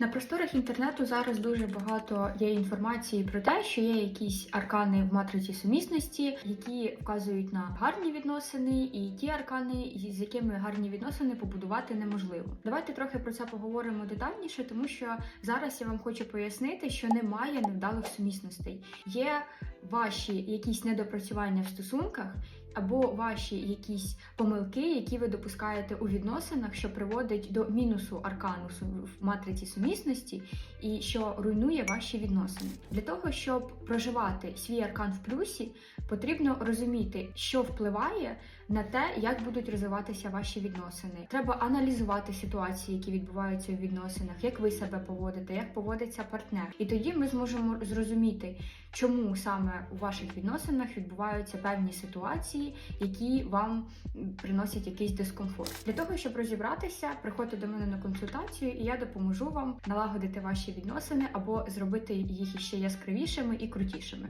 На просторах інтернету зараз дуже багато є інформації про те, що є якісь аркани в матриці сумісності, які вказують на гарні відносини, і ті аркани, з якими гарні відносини побудувати неможливо. Давайте трохи про це поговоримо детальніше, тому що зараз я вам хочу пояснити, що немає невдалих сумісностей. Є ваші якісь недопрацювання в стосунках. Або ваші якісь помилки, які ви допускаєте у відносинах, що приводить до мінусу аркану в матриці сумісності, і що руйнує ваші відносини. Для того щоб проживати свій аркан в плюсі, потрібно розуміти, що впливає на те, як будуть розвиватися ваші відносини. Треба аналізувати ситуації, які відбуваються у відносинах, як ви себе поводите, як поводиться партнер. І тоді ми зможемо зрозуміти, чому саме у ваших відносинах відбуваються певні ситуації, які вам приносять якийсь дискомфорт. Для того, щоб розібратися, приходьте до мене на консультацію, і я допоможу вам налагодити ваші відносини або зробити їх іще яскравішими і крутішими.